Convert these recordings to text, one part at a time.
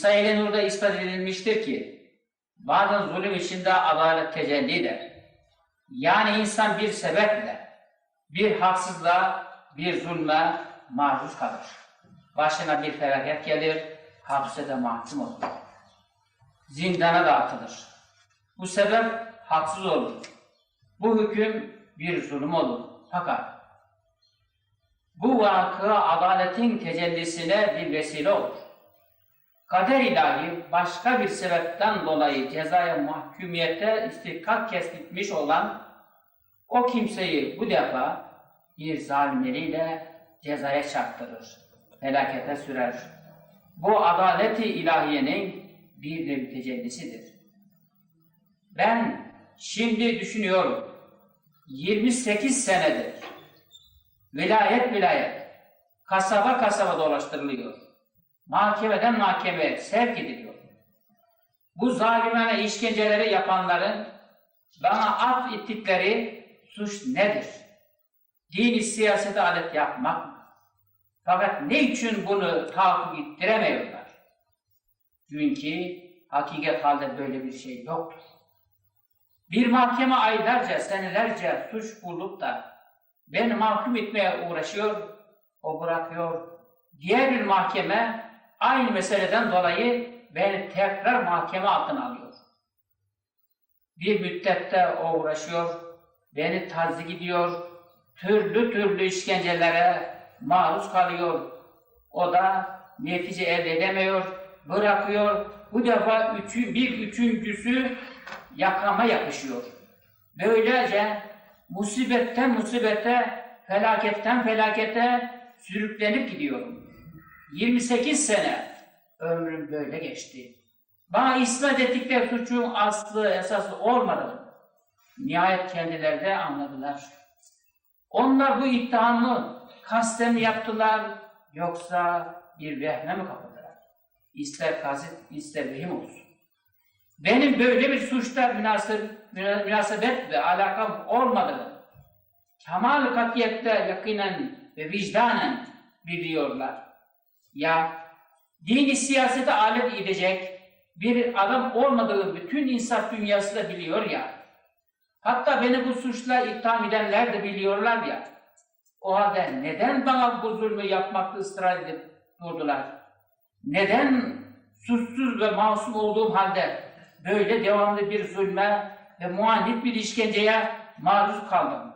Risale-i Nur'da ispat edilmiştir ki, bazen zulüm içinde adalet tecelli eder. Yani insan bir sebeple, bir haksızlığa, bir zulme maruz kalır. Başına bir felaket gelir, hapse de mahkum olur. Zindana da atılır. Bu sebep haksız olur. Bu hüküm bir zulüm olur. Fakat bu vakıa adaletin tecellisine bir vesile olur. Kader ilahi başka bir sebepten dolayı cezaya mahkumiyete istihkak kesmiş olan o kimseyi bu defa bir zalimleriyle cezaya çarptırır, felakete sürer. Bu adaleti ilahiyenin bir de tecellisidir. Ben şimdi düşünüyorum, 28 senedir vilayet vilayet, kasaba kasaba dolaştırılıyor. Mahkemeden mahkemeye sevk ediliyor. Bu zalimane işkenceleri yapanların bana af ettikleri suç nedir? Dini siyasete alet yapmak mı? Fakat ne için bunu tahakkuk ettiremiyorlar? Çünkü hakikat halde böyle bir şey yoktur. Bir mahkeme aylarca, senelerce suç bulup da beni mahkum etmeye uğraşıyor, o bırakıyor. Diğer bir mahkeme aynı meseleden dolayı beni tekrar mahkeme altına alıyor. Bir müddette o uğraşıyor, beni tazik ediyor, türlü türlü işkencelere maruz kalıyor. O da netice elde edemiyor, bırakıyor. Bu defa üçü, bir üçüncüsü yakama yapışıyor. Böylece musibetten musibete, felaketten felakete sürüklenip gidiyorum. 28 sene ömrüm böyle geçti. Bana ispat ettikleri suçun aslı, esası olmadı. Nihayet kendileri de anladılar. Onlar bu ittihamı kasten yaptılar yoksa bir vehme mi kapıldılar? İster kasıt, ister vehim olsun. Benim böyle bir suçta münasebet ve alakam olmadığını kemal katiyette yakinen ve vicdanen biliyorlar. Ya dini siyasete alet edecek bir adam olmadığı bütün insaf dünyası da biliyor ya. Hatta beni bu suçla itham edenler de biliyorlar ya. O halde neden bana bu zulmü yapmakta ısrar edip durdular? Neden suçsuz ve masum olduğum halde böyle devamlı bir zulme ve muanit bir işkenceye maruz kaldım?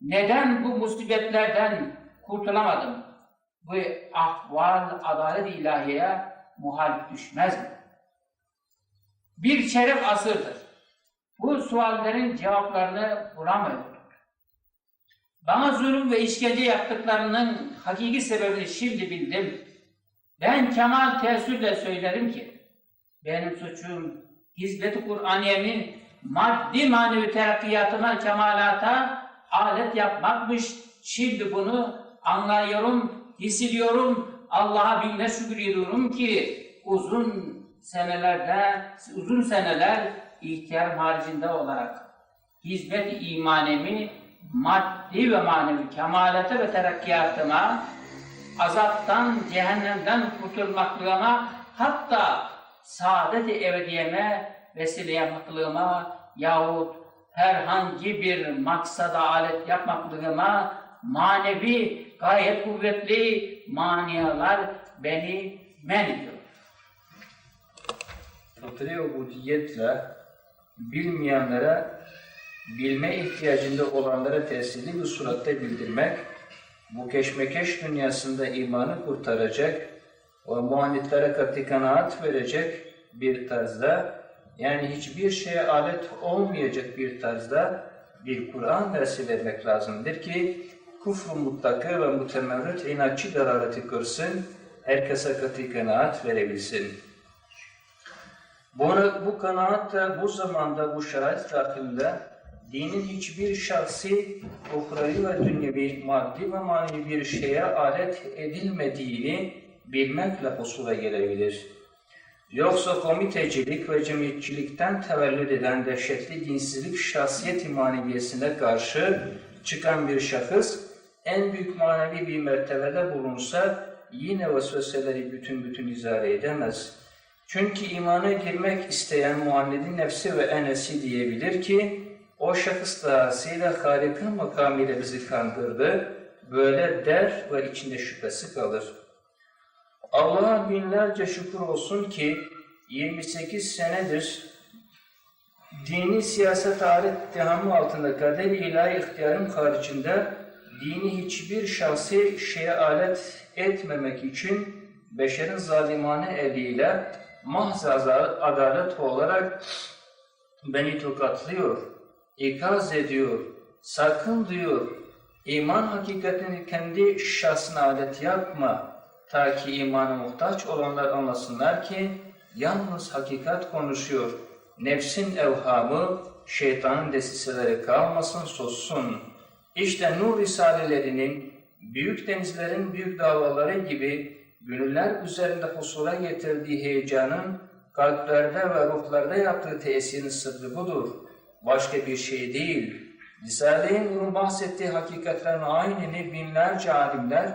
Neden bu musibetlerden kurtulamadım? Bu ahval adalet ilahiye muhalif düşmez mi? Bir çeyrek asırdır. Bu suallerin cevaplarını bulamıyorduk. Bana zulüm ve işkence yaptıklarının hakiki sebebini şimdi bildim. Ben kemal tesirle söylerim ki, benim suçum hizmet-i Kur'aniye'nin maddi manevi terakkiyatıma, kemalata alet yapmakmış. Şimdi bunu anlıyorum, hissediyorum. Allah'a binle şükür ediyorum ki uzun senelerde, uzun seneler ihtiyar haricinde olarak hizmet-i imanemi maddi ve manevi kemalete ve terakkiyatıma azaptan, cehennemden kurtulmaklığıma hatta saadet-i ebediyeme vesile yapmaklığıma yahut herhangi bir maksada alet yapmaklığıma manevi gayet kuvvetli maniyalar beni men ediyor. fıtri ubudiyetle bilmeyenlere bilme ihtiyacında olanlara tesirli bir suratte bildirmek, bu keşmekeş dünyasında imanı kurtaracak ve muanitlere katı kanaat verecek bir tarzda, yani hiçbir şeye alet olmayacak bir tarzda bir Kur'an dersi vermek lazımdır ki kufru mutlakı ve mutemerrit inatçı darareti kırsın, herkese katı kanaat verebilsin. Bu, bu kanaat da bu zamanda bu şerait dahilinde dinin hiçbir şahsi uhrevi ve dünyevi maddi ve manevi bir şeye alet edilmediğini bilmekle husula gelebilir. Yoksa komitecilik ve cemiyetçilikten tevellüt eden dehşetli dinsizlik şahsiyet maneviyesine karşı çıkan bir şahıs en büyük manevi bir mertebede bulunsa yine vesveseleri bütün bütün izah edemez. Çünkü imana girmek isteyen muannedi nefsi ve enesi diyebilir ki o şahıs dahasıyla harika makamıyla bizi kandırdı. Böyle der ve içinde şüphesi kalır. Allah'a binlerce şükür olsun ki 28 senedir dini siyaset alet ittihamı altında kader-i ilahi ihtiyarın haricinde dini hiçbir şahsi şeye alet etmemek için beşerin zalimane eliyle mahz adalet olarak beni tokatlıyor, ikaz ediyor, sakın diyor, iman hakikatini kendi şahsına alet yapma, ta ki imana muhtaç olanlar anlasınlar ki yalnız hakikat konuşuyor. Nefsin evhamı, şeytanın desiseleri kalmasın, sussun. İşte Nur Risalelerinin büyük denizlerin büyük davaları gibi gönüller üzerinde husula getirdiği heyecanın kalplerde ve ruhlarda yaptığı tesirin sırrı budur. Başka bir şey değil. Risale-i Nur'un bahsettiği hakikatlerin aynını binlerce alimler,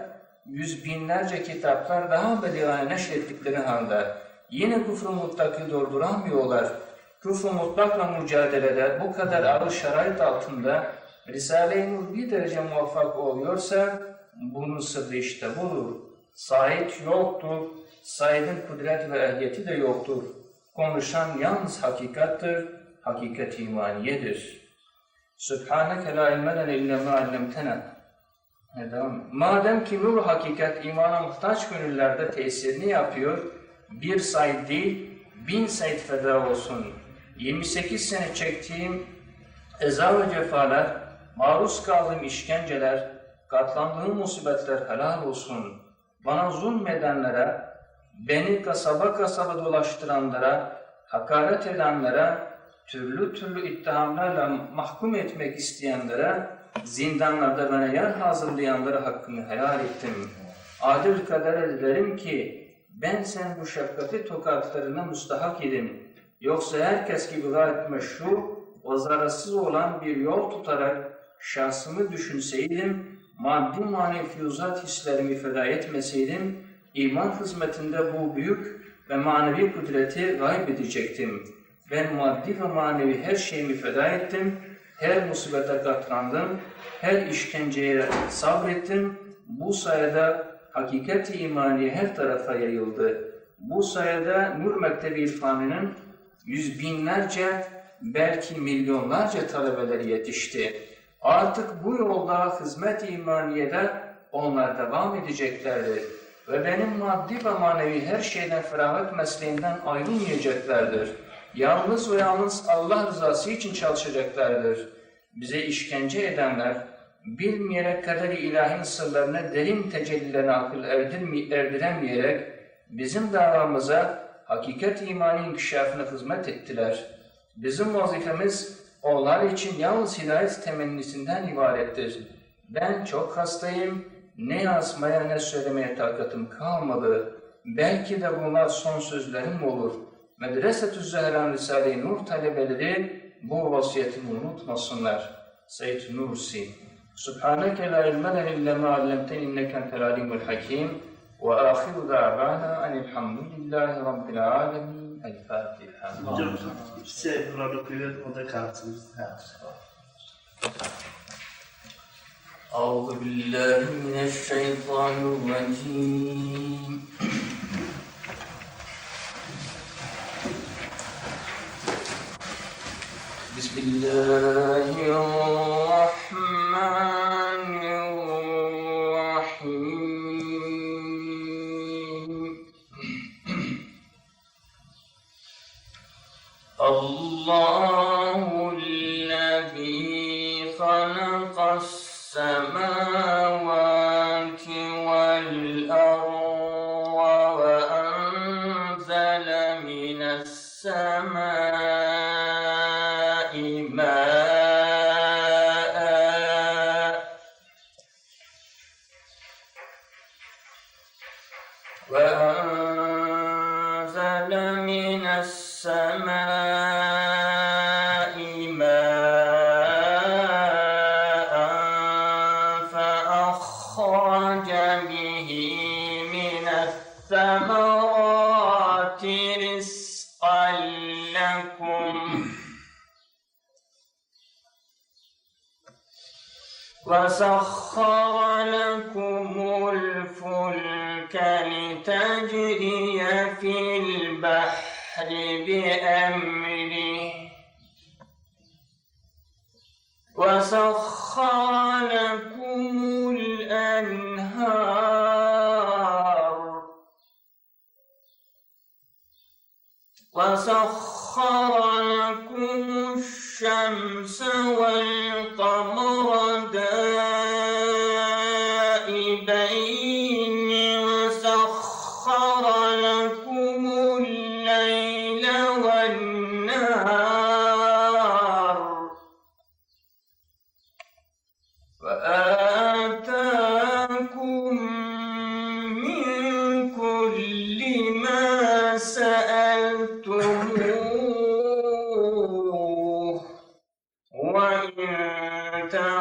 yüz binlerce kitaplar daha beligane neşrettikleri halde yine küfrü mutlakı durduramıyorlar. Küfrü mutlakla mücadelede bu kadar ağır şerait altında Risale-i Nur bir derece muvaffak oluyorsa bunun sırrı işte budur. Said yoktur, Said'in kudret ve ehliyeti de yoktur. Konuşan yalnız hakikattır, hakikat imaniyedir. Sübhaneke la ilme lene illa ma allamtena. Devam. Madem ki nur hakikat imana muhtaç gönüllerde tesirini yapıyor, bir Said değil, bin Said feda olsun. 28 sene çektiğim eza ve cefalar, maruz kaldığım işkenceler, katlandığım musibetler helal olsun. Bana zulmedenlere, beni kasaba kasaba dolaştıranlara, hakaret edenlere, türlü türlü ittihamlarla mahkum etmek isteyenlere, zindanlarda bana yer hazırlayanlara hakkını helal ettim. Adil kadere dilerim ki, ben sen bu şefkati tokatlarına müstahak idim. Yoksa herkes gibi gayet meşru ve zararsız olan bir yol tutarak şahsımı düşünseydim, maddi manevi füyüzat hislerimi feda etmeseydim, iman hizmetinde bu büyük ve manevi kudreti kaybedecektim. Ben maddi ve manevi her şeyimi feda ettim, her musibete katlandım, her işkenceye sabrettim. Bu sayede hakikat-i imani her tarafa yayıldı. Bu sayede Nur Mektebi İrfanı'nın yüz binlerce, belki milyonlarca talebeleri yetişti. Artık bu yolda hizmet-i imaniyede onlar devam edeceklerdir. Ve benim maddi ve manevi her şeyden feragat mesleğinden ayrılmayacaklardır. Yalnız ve yalnız Allah rızası için çalışacaklardır. Bize işkence edenler, bilmeyerek kaderi ilahin sırlarına derin tecellilerine akıl erdiremeyerek bizim davamıza hakikat imani inkişafına hizmet ettiler. Bizim vazifemiz onlar için yalnız hidayet temennisinden ibarettir. Ben çok hastayım, ne yazmaya ne söylemeye takatım kalmadı. Belki de bunlar son sözlerim olur. Medresetü Zehran Risale-i Nur talebeleri bu vasiyetimi unutmasınlar. Seyyid Nursi Subhaneke la ilme lene illa ma allamteni inneke entel alimul hakim ve ahiru da'vana enilhamdülillahi rabbil alemin. El Fatiha. Hocam şey burada koyuyor o da kartımız. Ha. أعوذ بالله من الشيطان الرجيم بسم الله الرحمن Allah. البحر بأمره. وسخر لكم الأنهار. وسخر لكم الشمس والقمر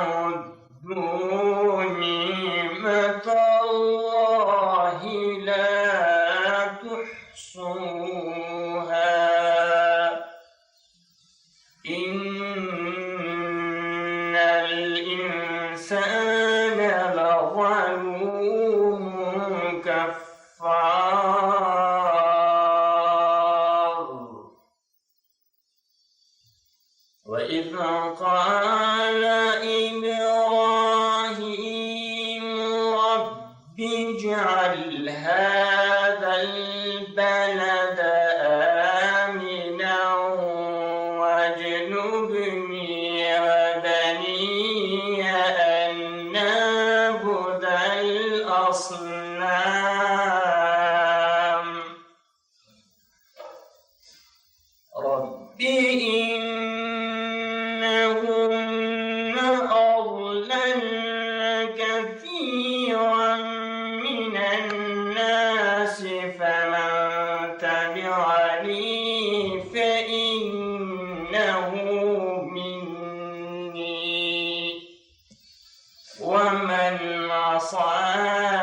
Lord, and uh, ومن عصاني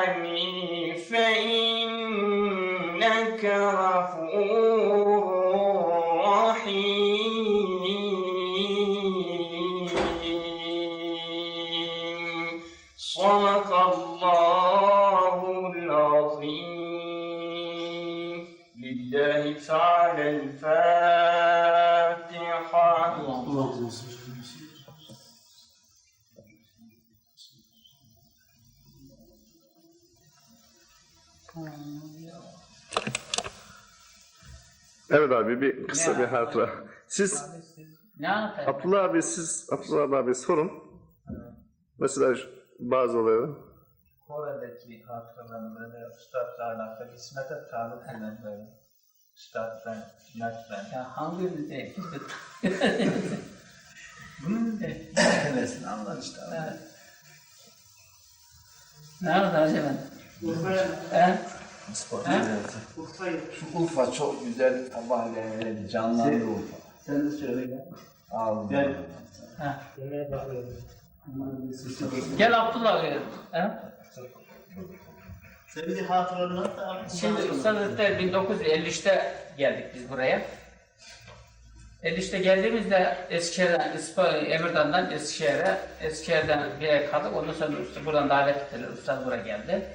Evet abi bir kısa Ne bir hatıra. Siz Ne? Abdullah abi siz Abdullah abi sorun. Mesela şu- bazı olayları. Kore'deki hatıralarını böyle üstadlarla da hizmete talip eden böyle üstadlar, naklen. Ya hangi de Bunun meselesini anlar işte. Evet. Ne anlatacağım ben? Urfa'ya, Urfa'ya. Şu Urfa çok güzel sabahleyin canlandı Urfa. Sen de söyle gel. Allah. Gel. Ha. Yemeğe bakıyorum. Gel Abdullah gel. He? Sen bir at da abi. Şimdi Hazretleri 1953'te geldik biz buraya. 53'te geldiğimizde Eskişehir'den, İspa, Emirdağ'dan Eskişehir'e, Eskişehir'den bir ay kaldık. Ondan sonra usta buradan davet ettiler. Ustad buraya geldi.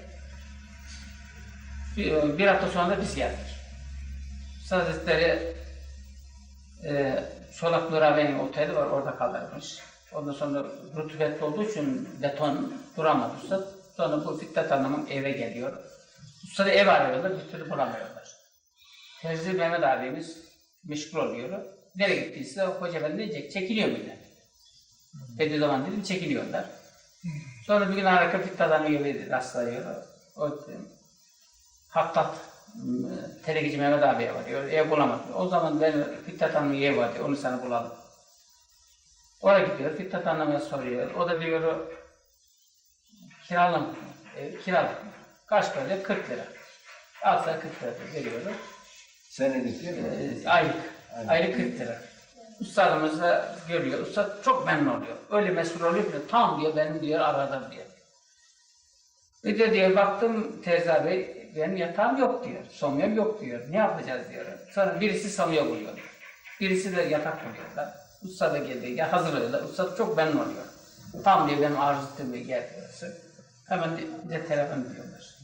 Bir, bir hafta sonra da biz geldik. Ustad Hazretleri e, Çolak Nur Ağabey'in oteli var, orada kalırmış. Ondan sonra rutubetli olduğu için beton duramadı usta. Sonra bu Fittat Hanım'ın eve geliyor. Usta da ev arıyorlar, bir türlü bulamıyorlar. Terzi Mehmet abimiz meşgul oluyor. Nereye gittiyse hoca efendi diyecek, çekiliyor millet. Bediüzzaman dedim, çekiliyorlar. Sonra bir gün harika Fittat Hanım'ın evi rastlıyor. O Hattat ıı, Telekici Mehmet abiye varıyor. Ev bulamadı. O zaman ben Fittat Hanım'ın evi var diyor. Onu sana bulalım. Oraya gidiyor. Fittat Hanım'a soruyor. O da diyor kiralam, e, kiralık. Kaç para diyor? 40 lira. Alsa 40 lira veriyorum. Senelik değil mi? E, aylık. Aylık 40 lira. Ustadımız da görüyor. Ustad çok memnun oluyor. Öyle mesul oluyor ki tam diyor benim diyor aradım diyor. Bir de diyor baktım Terzi abi benim yatağım yok diyor. Somyam yok diyor. Ne yapacağız diyor. Sonra birisi somya buluyor. Birisi de yatak buluyorlar. Usta da geldi. Ya hazırlıyorlar. Usta çok memnun oluyor. Tam diyor benim arzu ettiğim bir yer burası. Hemen de, telefon ediyorlar.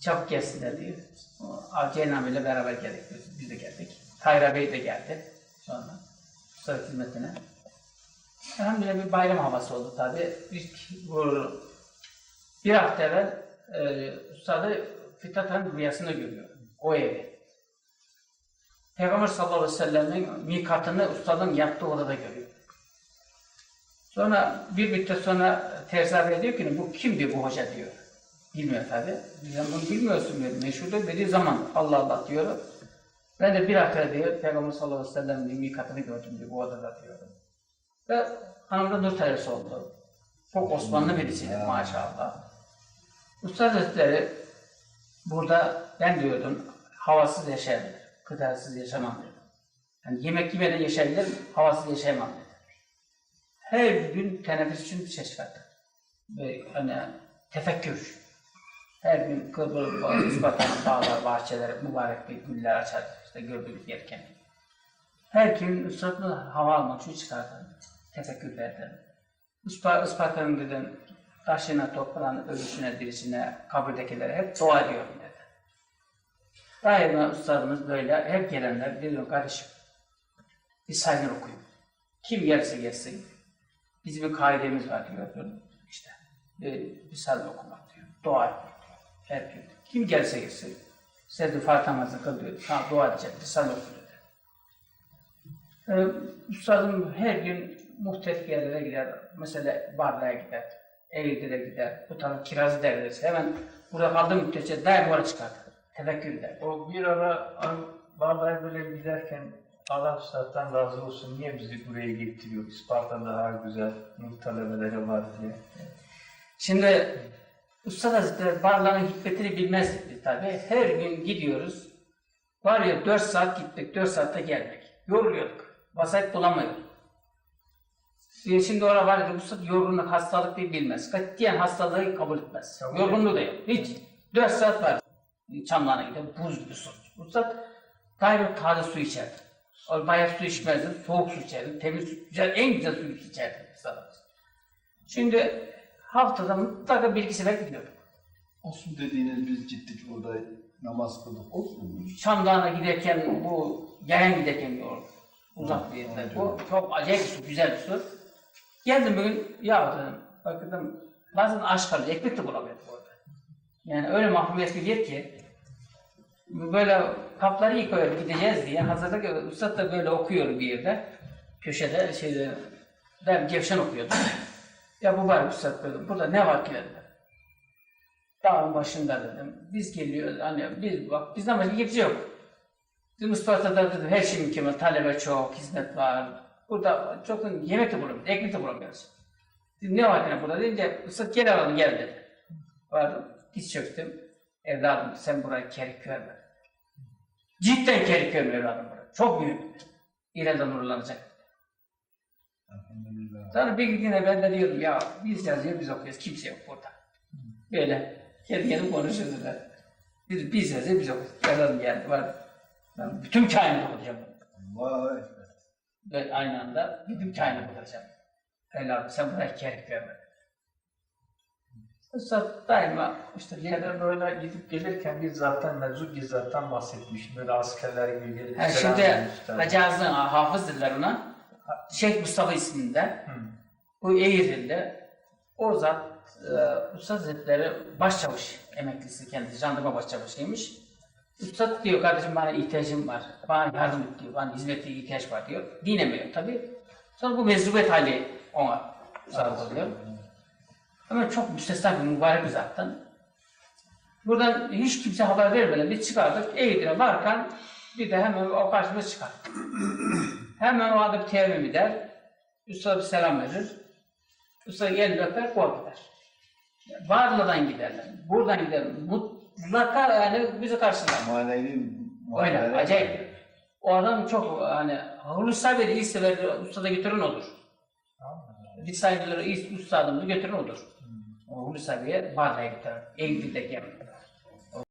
Çabuk gelsinler diyor. O, Ceylan ile beraber geldik biz, biz de geldik. Tayra Bey de geldi sonra usta hizmetine. Elhamdülillah bir bayram havası oldu tabi. İlk bu bir hafta evvel e, ustadı Fithat Han rüyasında görüyor. O evi. Peygamber sallallahu aleyhi ve sellem'in mikatını ustadın yattığı odada görüyor. Sonra bir müddet sonra Terzi diyor ki bu kimdi bu hoca diyor. Bilmiyor tabi. Sen bunu bilmiyorsun diyor. Meşhurdur dediği zaman Allah Allah diyor. Ben de bir hafta diyor Peygamber sallallahu aleyhi ve sellem'in mikatını gördüm diyor bu odada diyor. Ve hanım da Nur Teresi oldu. Çok Osmanlı birisiydi maşallah. Usta Hazretleri burada ben diyordum havasız yaşayabilir, gıdasız yaşamam dedim. Yani yemek yemeden yaşayabilir, havasız yaşayamam dedim. Her gün teneffüs için bir. Ve hani tefekkür. Her gün kırbır, ispartan, dağlar, bahçeler, mübarek bir güller açar. İşte gördüğünüz yerken. Her gün ıslatlı hava almak için çıkardı. Tefekkürlerden. Ispa, Isparta'nın dedim, taşına, toprağına, ölüsüne, dirisine, kabirdekilere hep dua ediyorum dedi. Daima ustadımız böyle, hep gelenler diyor kardeşim, bir sayın okuyun. Kim gelirse gelsin, bizim bir kaidemiz var diyor. İşte, bir, bir sayın okumak diyor, dua etmek diyor. Her gün. Kim gelirse gelsin, size de Fatiha namazı kıl diyor, ha, dua edecek, bir sayın okuyor. Ee, üstadım her gün muhtelif yerlere gider. Mesela Barla'ya gider, Eğirdir'e gider, bu taraf Kirazı derlerse hemen burada kaldığı müddetçe daima oraya çıkar. Tefekkür eder. O bir ara vallahi böyle giderken Allah üstadtan razı olsun niye bizi buraya getiriyor? Isparta daha güzel, nur talebeleri var diye. Şimdi Usta Hazretleri Barla'nın hikmetini bilmezdik tabi. Her gün gidiyoruz. Var ya 4 saat gittik, 4 saatte geldik. Yoruluyorduk. Vasayet bulamıyorduk. Şimdi orada var ya Usta yorgunluk, hastalık bir bilmez. Katiyen hastalığı kabul etmez. Kabul Yorgunluğu da yok. Hiç. 4 saat var. Çamlarına gider, buz gibi su. Usta daima taze su içerdi. Bayağı su içmezdi, soğuk su içerdi, temiz su, güzel, en güzel su içerdi. Ustadımız. Şimdi haftada mutlaka bir iki sefer gidiyorduk. Olsun dediğiniz biz gittik orada namaz kıldık. Olsun mu? Şam Dağı'na giderken bu yayan giderken yol uzak bir yerde. Bu çok acayip su, güzel bir su. Geldim bugün ya dedim, bakın bazen aç kalıyor, ekmek de bulamıyorduk orada. Yani öyle mahkumiyet bir yer ki böyle kapları yıkıyor gideceğiz diye hazırda Üstad da böyle okuyor bir yerde köşede şeyde ben Cevşen okuyordum. ya bu var Üstad dedim burada ne var ki dedim. Dağın başında dedim. Biz geliyoruz hani biz bak bizden başka kimse yok. Bizim Isparta'da dedim her şey mükemmel. Talebe çok, hizmet var. Burada çok yemek de bulamıyoruz, ekmek de bulamıyoruz. Ne var yine burada deyince Ispat gel alalım gel dedi. Vardım, diz çöktüm. Evladım sen burayı kerik görme. Cidden kerik görme evladım burayı. Çok büyük. İleride nurlanacak. Sonra bir güne ben de diyordum ya biz yazıyor biz okuyoruz kimse yok burada. Böyle kendi kendime konuşurdular. Biz, biz yazıyor biz okuyoruz. Evladım geldi var. Ben bütün kainatı okuyacağım. Allahu Ve aynı anda bütün kainatı okuyacağım. Evladım sen buraya kerek verme. Üstad daima işte Yine böyle gidip gelirken bir zaten mevzu bizzattan bahsetmiş. Böyle askerler gibi gelip selam şimdi. Hacı Azam, hafız dediler ona. Şeyh Mustafa isminde. Hı. Bu Eğirdir'de. O zat e, Üstad Hazretleri başçavuş emeklisi kendisi. Jandarma başçavuşuymuş. Üstad diyor kardeşim bana ihtiyacım var. Bana yardım et diyor. Bana hizmete ihtiyaç var diyor. Dinemiyor tabii. Sonra bu mezrubet hali ona sarılıyor. Ama çok müstesna bir mübarek bir zattan. Buradan hiç kimse haber vermeden biz çıkardık. Eğitim'e varken bir de hemen o karşımıza çıkar. hemen o adı bir tevmim eder. Üstad bir selam verir. Üstad elini öper, kol gider. Varlı'dan giderler. Buradan giderler. Mutlaka yani bizi karşılar. Manevi Öyle, acayip. O adam çok hani Hulusi Sabi'de iyi sever, ustada götüren odur. Bir saygıları iyi ustadımızı götüren odur. O Hulusi Sabi'ye Varlı'ya götüren. Eğitim'deki